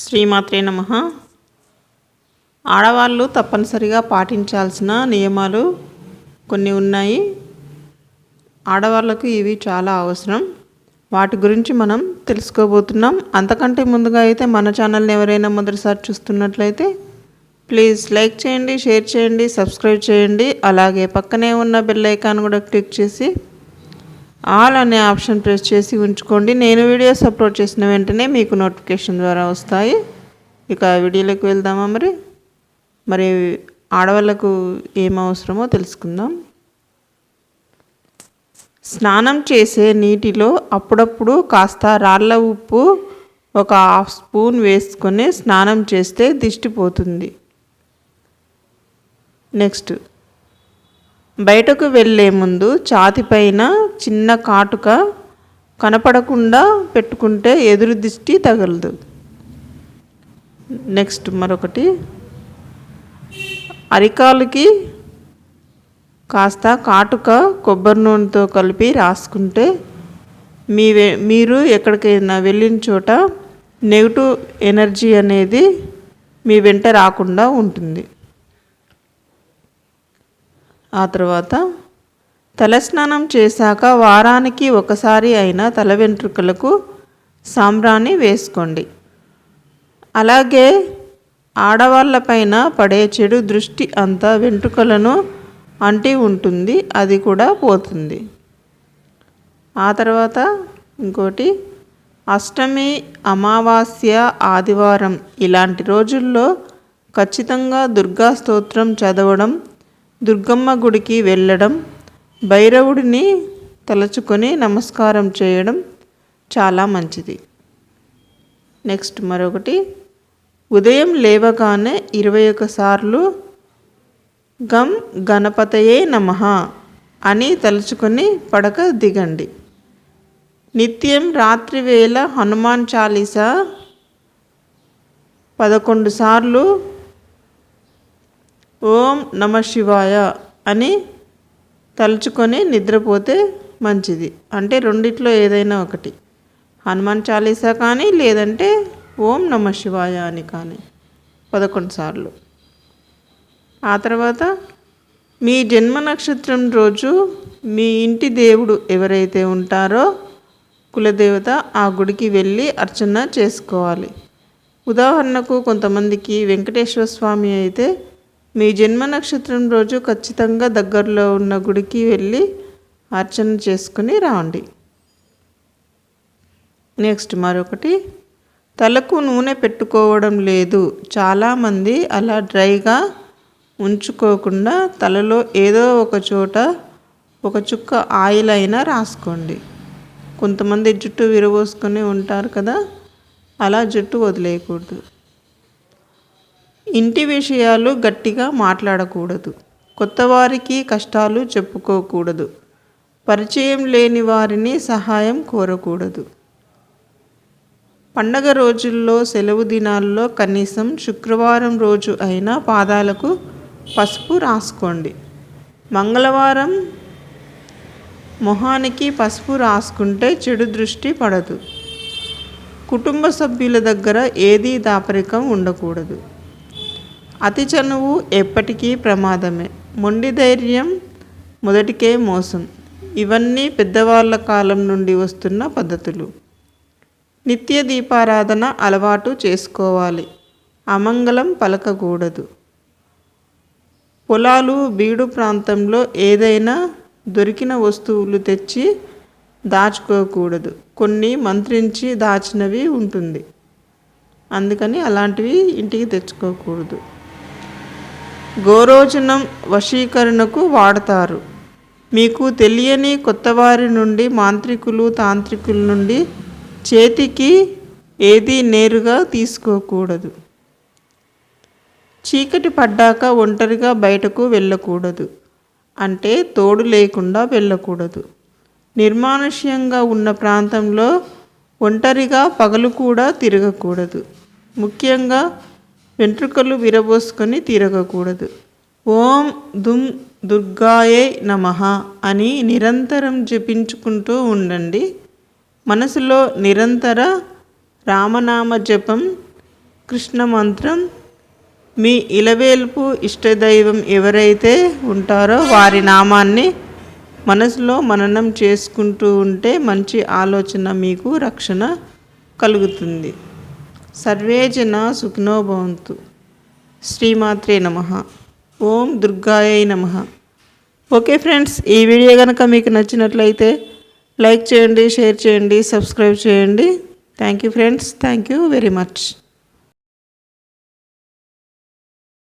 శ్రీమాత్రే నమ. ఆడవాళ్ళు తప్పనిసరిగా పాటించాల్సిన నియమాలు కొన్ని ఉన్నాయి. ఆడవాళ్ళకు ఇవి చాలా అవసరం. వాటి గురించి మనం తెలుసుకోబోతున్నాం. అంతకంటే ముందుగా అయితే మన ఛానల్ని ఎవరైనా మొదటిసారి చూస్తున్నట్లయితే ప్లీజ్ లైక్ చేయండి షేర్ చేయండి సబ్స్క్రైబ్ చేయండి. అలాగే పక్కనే ఉన్న బెల్ ఐకాన్ కూడా క్లిక్ చేసి ఆల్ అనే ఆప్షన్ ప్రెస్ చేసి ఉంచుకోండి. నేను వీడియోస్ అప్లోడ్ చేసిన వెంటనే మీకు నోటిఫికేషన్ ద్వారా వస్తాయి. ఇక వీడియోలోకి వెళ్దామా మరి? మరి ఆడవాళ్ళకు ఏం అవసరమో తెలుసుకుందాం. స్నానం చేసే నీటిలో అప్పుడప్పుడు కాస్త రాళ్ళ ఉప్పు ఒక హాఫ్ స్పూన్ వేసుకొని స్నానం చేస్తే దిష్టిపోతుంది నెక్స్ట్ బయటకు వెళ్ళే ముందు ఛాతిపైన చిన్న కాటుక కనపడకుండా పెట్టుకుంటే ఎదురు దిష్టి తగలదు. నెక్స్ట్ మరొకటి. అరికాలుకి కాస్త కాటుక కొబ్బరి నూనెతో కలిపి రాసుకుంటే మీ వె- మీరు ఎక్కడికైనా వెళ్ళిన చోట నెగిటివ్ ఎనర్జీ అనేది మీ వెంట రాకుండా ఉంటుంది. ఆ తర్వాత తలస్నానం చేశాక వారానికి ఒకసారి అయినా తల వెంట్రుకలకు సాంబ్రాణి వేసుకోండి. అలాగే ఆడవాళ్ళపైన పడే చెడు దృష్టి అంతా వెంట్రుకలను అంటి ఉంటుంది అది కూడా పోతుంది. ఆ తర్వాత ఇంకోటి అష్టమి అమావాస్య ఆదివారం ఇలాంటి రోజుల్లో ఖచ్చితంగా దుర్గా స్తోత్రం చదవడం దుర్గమ్మ గుడికి వెళ్ళడం భైరవుడిని తలుచుకొని నమస్కారం చేయడం చాలా మంచిది. నెక్స్ట్ మరొకటి ఉదయం లేవగానే ఇరవై ఒకసార్లు గం గణపతయే నమః అని తలుచుకొని పడక దిగండి. నిత్యం రాత్రివేళ హనుమాన్ చాలీసా పదకొండు సార్లు ఓం నమ శివాయ అని తలుచుకొని నిద్రపోతే మంచిది. అంటే రెండిట్లో ఏదైనా ఒకటి. హనుమాన్ చాలీసా కానీ లేదంటే ఓం నమ శివాయ అని కానీ పదకొండు సార్లు. ఆ తర్వాత మీ జన్మ నక్షత్రం రోజు మీ ఇంటి దేవుడు ఎవరైతే ఉంటారో కులదేవత ఆ గుడికి వెళ్ళి అర్చన చేసుకోవాలి. ఉదాహరణకు కొంతమందికి వెంకటేశ్వర స్వామి అయితే మీ జన్మ నక్షత్రం రోజు ఖచ్చితంగా దగ్గరలో ఉన్న గుడికి వెళ్ళి అర్చన చేసుకుని రాండి నెక్స్ట్ మరొకటి తలకు నూనె పెట్టుకోవడం లేదు. చాలామంది అలా డ్రైగా ఉంచుకోకుండా తలలో ఏదో ఒక చోట ఒక చుక్క ఆయిల్ అయినా రాసుకోండి. కొంతమంది జుట్టు విరబోసుకొని ఉంటారు కదా అలా జుట్టు వదిలేయకూడదు. ఇంటి విషయాలు గట్టిగా మాట్లాడకూడదు. కొత్తవారికి కష్టాలు చెప్పుకోకూడదు. పరిచయం లేని వారిని సహాయం కోరకూడదు. పండగ రోజుల్లో సెలవు దినాల్లో కనీసం శుక్రవారం రోజు అయినా పాదాలకు పసుపు రాసుకోండి. మంగళవారం మొహానికి పసుపు రాసుకుంటే చెడు దృష్టి పడదు. కుటుంబ సభ్యుల దగ్గర ఏదీ దాపరికం ఉండకూడదు. అతి చనువు ఎప్పటికీ ప్రమాదమే. మొండి ధైర్యం మొదటికే మోసం. ఇవన్నీ పెద్దవాళ్ళ కాలం నుండి వస్తున్న పద్ధతులు. నిత్య దీపారాధన అలవాటు చేసుకోవాలి. అమంగళం పలకకూడదు. పొలాలు బీడు ప్రాంతంలో ఏదైనా దొరికిన వస్తువులు తెచ్చి దాచుకోకూడదు. కొన్ని మంత్రించి దాచినవి ఉంటుంది. అందుకని అలాంటివి ఇంటికి తెచ్చుకోకూడదు. గోరోజనం వశీకరణకు వాడతారు. మీకు తెలియని కొత్తవారి నుండి మాంత్రికులు తాంత్రికుల నుండి చేతికి ఏది నేరుగా తీసుకోకూడదు. చీకటి పడ్డాక ఒంటరిగా బయటకు వెళ్ళకూడదు. అంటే తోడు లేకుండా వెళ్ళకూడదు. నిర్మానుష్యంగా ఉన్న ప్రాంతంలో ఒంటరిగా పగలు కూడా తిరగకూడదు. ముఖ్యంగా వెంట్రుకలు విరబోసుకొని తిరగకూడదు. ఓం దుమ్ దుర్గాయే నమః అని నిరంతరం జపించుకుంటూ ఉండండి. మనసులో నిరంతర రామనామ జపం కృష్ణ మంత్రం మీ ఇలవేల్పు ఇష్టదైవం ఎవరైతే ఉంటారో వారి నామాన్ని మనసులో మననం చేసుకుంటూ ఉంటే మంచి ఆలోచన మీకు రక్షణ కలుగుతుంది. సర్వే జన సుఖినో భవంతు. శ్రీమాత్రే నమ. ఓం దుర్గాయ నమ. ఓకే ఫ్రెండ్స్ ఈ వీడియో కనుక మీకు నచ్చినట్లయితే లైక్ చేయండి షేర్ చేయండి సబ్స్క్రైబ్ చేయండి. Thank you friends. Thank you very much.